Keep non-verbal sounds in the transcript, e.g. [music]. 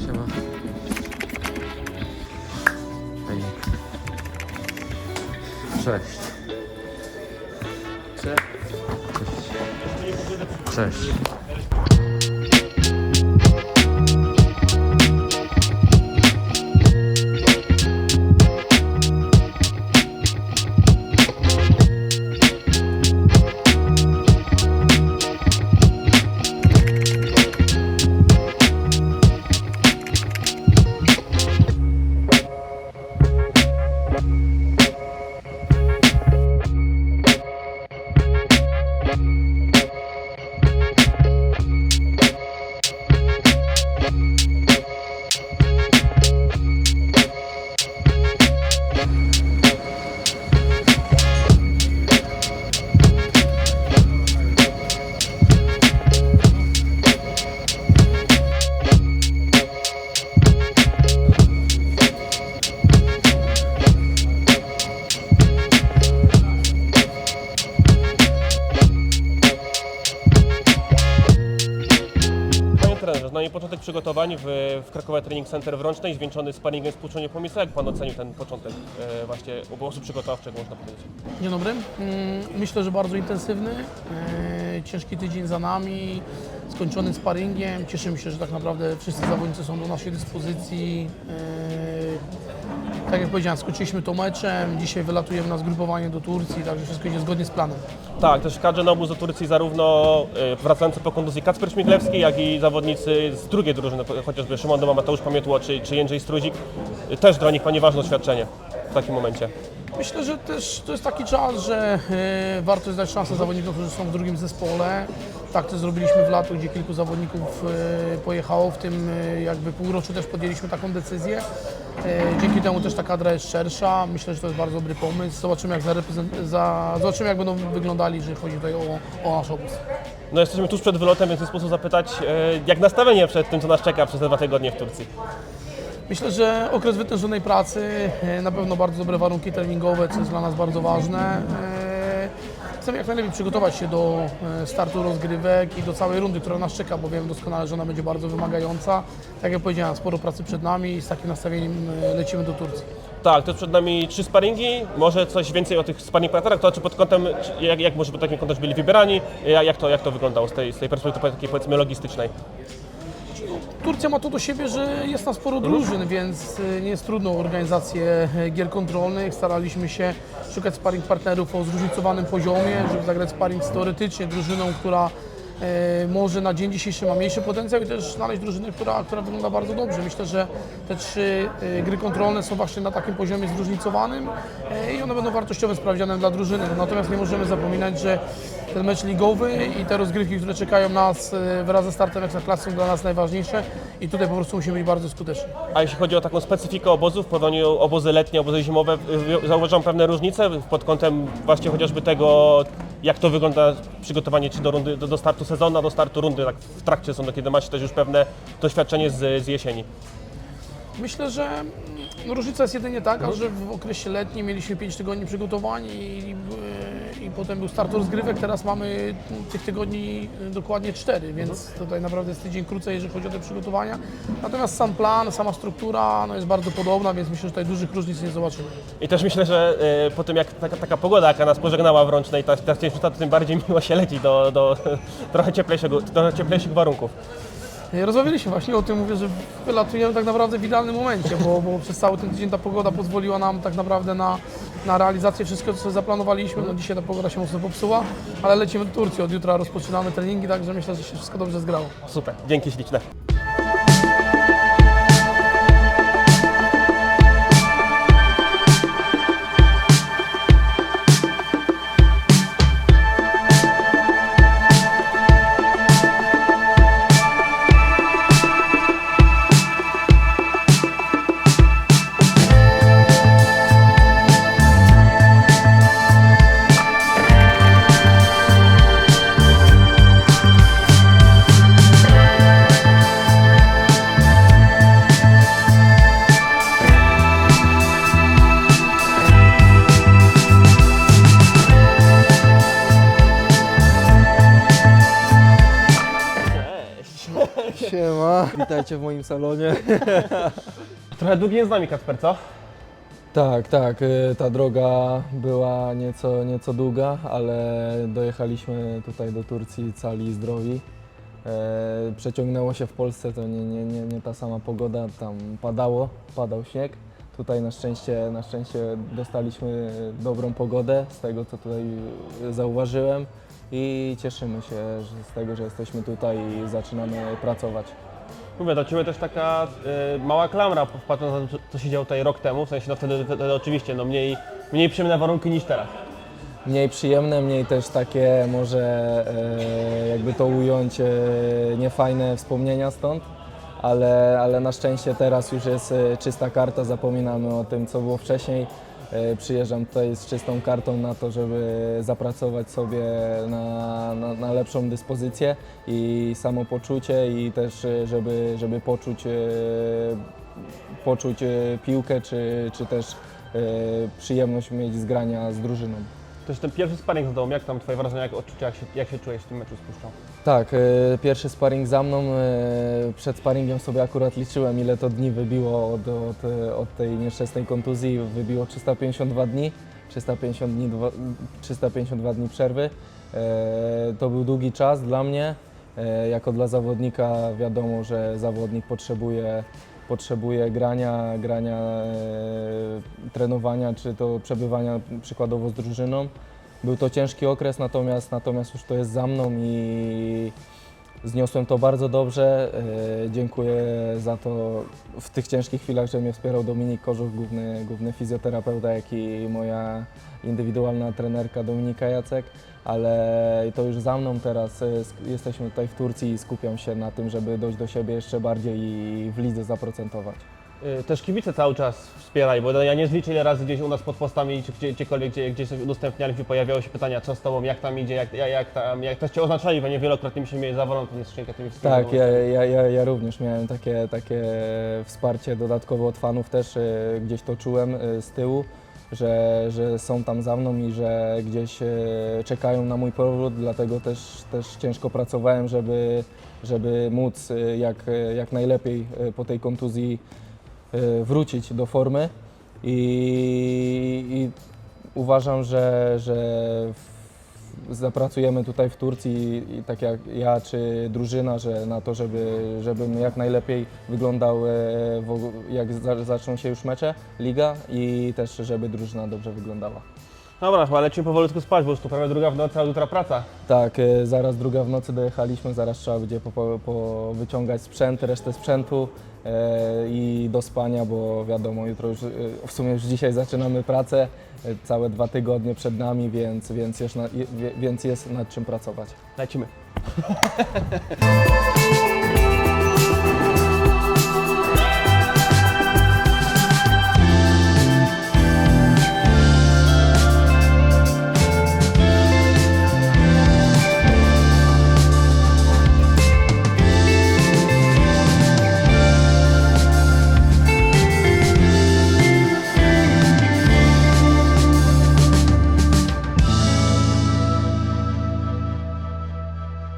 Siema. Ej. Cześć. Cześć. Cześć. Yeah. Przygotowań w, w Krakowie Training Center w Rącznej, zwieńczony sparingiem z Pomysłu. Jak Pan ocenił ten początek e, właśnie obozu przygotowawczego, można powiedzieć? Dzień dobry. Mm, Myślę, że bardzo intensywny. E, Ciężki tydzień za nami, skończony sparingiem. Cieszymy się, że tak naprawdę wszyscy zawodnicy są do naszej dyspozycji. E, Tak jak powiedziałem, skończyliśmy to meczem. Dzisiaj wylatujemy na zgrupowanie do Turcji, także wszystko idzie zgodnie z planem. Tak, też kadrze na obóz do Turcji zarówno e, wracający po kontuzji Kacper Śmiglewski, jak i zawodnicy z drugiej drużyny, chociażby Szymon Doma, Mateusz Pamiętło czy, czy Jędrzej Struzik. E, Też dla nich Panie ważne doświadczenie w takim momencie. Myślę, że też to jest taki czas, że e, warto jest dać szansę zawodnikom, którzy są w drugim zespole. Tak to zrobiliśmy w lato, gdzie kilku zawodników e, pojechało. W tym e, jakby półroczu też podjęliśmy taką decyzję. Dzięki temu też ta kadra jest szersza. Myślę, że to jest bardzo dobry pomysł. Zobaczymy, jak, zareprezent- za, zobaczymy, jak będą wyglądali, jeżeli chodzi tutaj o, o nasz obóz. No jesteśmy tuż przed wylotem, więc nie sposób zapytać, jak nastawienie przed tym, co nas czeka przez te dwa tygodnie w Turcji. Myślę, że okres wytężonej pracy, e, na pewno bardzo dobre warunki treningowe, co jest dla nas bardzo ważne. E, Chcemy jak najlepiej przygotować się do e, startu rozgrywek i do całej rundy, która nas czeka, bo wiem doskonale, że ona będzie bardzo wymagająca. Tak jak powiedziałem, sporo pracy przed nami i z takim nastawieniem lecimy do Turcji. Tak, to przed nami trzy sparingi, może coś więcej o tych sparing partnerach, to czy pod kątem, czy jak, jak może pod takim kątem byli wybierani, jak, to, jak to wyglądało z tej, z tej perspektywy takiej powiedzmy logistycznej? Turcja ma to do siebie, że jest tam sporo drużyn, więc y, nie jest trudno organizację e, gier kontrolnych. Staraliśmy się szukać sparring partnerów o zróżnicowanym poziomie, żeby zagrać sparring z teoretycznie drużyną, która e, może na dzień dzisiejszy ma mniejszy potencjał i też znaleźć drużynę, która, która wygląda bardzo dobrze. Myślę, że te trzy gry kontrolne są właśnie na takim poziomie zróżnicowanym i one będą wartościowym sprawdzianem dla drużyny. Natomiast nie możemy zapominać, że ten mecz ligowy i te rozgrywki, które czekają nas e, wraz ze startem Ekstraklasy są dla nas najważniejsze i tutaj po prostu musimy być bardzo skuteczni. A jeśli chodzi o taką specyfikę obozów, w porównaniu obozy letnie, obozy zimowe, y, zauważam pewne różnice pod kątem właśnie chociażby tego, jak to wygląda przygotowanie czy do, rundy, do, do startu sezonu, do startu rundy, tak w trakcie sezonu, kiedy macie też już pewne doświadczenie z, z jesieni. Myślę, że mm, różnica jest jedynie taka, że w okresie letnim mieliśmy 5 tygodni przygotowań i, i potem był start rozgrywek, teraz mamy tych tygodni y, dokładnie 4, więc tutaj naprawdę jest tydzień krócej, jeżeli chodzi o te przygotowania. Natomiast sam plan, sama struktura no, jest bardzo podobna, więc myślę, że tutaj dużych różnic nie zobaczymy. I też myślę, że y, po tym jak taka, taka pogoda, jaka nas pożegnała w Rącznej, ta, ta tym bardziej [laughs] miło się leci do, do [laughs] trochę, cieplejszego, trochę cieplejszych warunków. Rozmawialiśmy właśnie o tym, mówię, że wylatujemy tak naprawdę w idealnym momencie, bo, bo przez cały ten tydzień ta pogoda pozwoliła nam tak naprawdę na, na realizację wszystkiego, co zaplanowaliśmy. No dzisiaj ta pogoda się mocno popsuła, ale lecimy do Turcji. Od jutra rozpoczynamy treningi, także myślę, że się wszystko dobrze zgrało. Super, dzięki śliczne. Witajcie w moim salonie. [laughs] Trochę długi jest z nami Kacper, co? Tak, tak, y, ta droga była nieco, nieco długa, ale dojechaliśmy tutaj do Turcji cali i zdrowi. E, Przeciągnęło się w Polsce, to nie, nie, nie, nie ta sama pogoda, tam padało, padał śnieg. Tutaj na szczęście, na szczęście dostaliśmy dobrą pogodę, z tego co tutaj zauważyłem i cieszymy się że z tego, że jesteśmy tutaj i zaczynamy pracować. Mówię, do Ciebie też taka y, mała klamra, patrząc na to, co się działo tutaj rok temu, w sensie no wtedy, wtedy oczywiście no mniej, mniej przyjemne warunki niż teraz. mniej przyjemne, mniej też takie może e, jakby to ująć e, niefajne wspomnienia stąd, ale, ale na szczęście teraz już jest e, czysta karta, zapominamy o tym co było wcześniej. E, przyjeżdżam tutaj z czystą kartą na to, żeby zapracować sobie na, na, na lepszą dyspozycję i samopoczucie i też e, żeby, żeby poczuć, e, poczuć piłkę czy, czy też przyjemność mieć z grania z drużyną. Jest ten pierwszy sparring z domu, jak tam Twoje wrażenia, jak odczucia, jak się, jak się czujesz w tym meczu z? Tak, e, pierwszy sparring za mną. e, Przed sparingiem sobie akurat liczyłem, ile to dni wybiło od, od, od tej nieszczęsnej kontuzji. Wybiło 352 dni, 350 dni, dwa- 352 dni przerwy. E, To był długi czas dla mnie. Jako dla zawodnika wiadomo, że zawodnik potrzebuje, potrzebuje grania, grania, e, trenowania, czy to przebywania przykładowo z drużyną. Był to ciężki okres, natomiast, natomiast już to jest za mną i zniosłem to bardzo dobrze. E, Dziękuję za to w tych ciężkich chwilach, że mnie wspierał Dominik Kożuch, główny, główny fizjoterapeuta, jak i moja indywidualna trenerka Dominika Jacek, ale to już za mną teraz. e, Jesteśmy tutaj w Turcji i skupiam się na tym, żeby dojść do siebie jeszcze bardziej i w lidze zaprocentować. Y, Też kibice cały czas wspieraj, bo ja nie zliczę ile razy gdzieś u nas pod postami, czy gdzie, gdziekolwiek, gdzie, gdzieś udostępniali, gdzie pojawiały się pytania, co z Tobą, jak tam idzie, jak, jak, jak tam, jak też Cię oznaczali, bo nie wielokrotnie mi się mieli zawolą tę skrzynkę tymi Tak, ja, ja, ja, ja również miałem takie, takie wsparcie dodatkowo od fanów też, e, gdzieś to czułem e, z tyłu, że, że są tam za mną i że gdzieś czekają na mój powrót, dlatego też, też ciężko pracowałem, żeby, żeby móc jak, jak najlepiej po tej kontuzji wrócić do formy i, i uważam, że, że zapracujemy tutaj w Turcji i tak jak ja czy drużyna, że na to, żeby, żebym jak najlepiej wyglądał, e, jak za, zaczną się już mecze, liga i też żeby drużyna dobrze wyglądała. Dobra, chyba lecimy powolutku spać, bo już tu prawie druga w nocy, a jutra praca. Tak, e, zaraz druga w nocy dojechaliśmy, zaraz trzeba będzie po, po, po wyciągać sprzęt, resztę sprzętu e, i do spania, bo wiadomo, jutro już, e, w sumie już dzisiaj zaczynamy pracę, całe dwa tygodnie przed nami, więc, więc, jest, na, je, więc jest nad czym pracować. Lecimy. [laughs]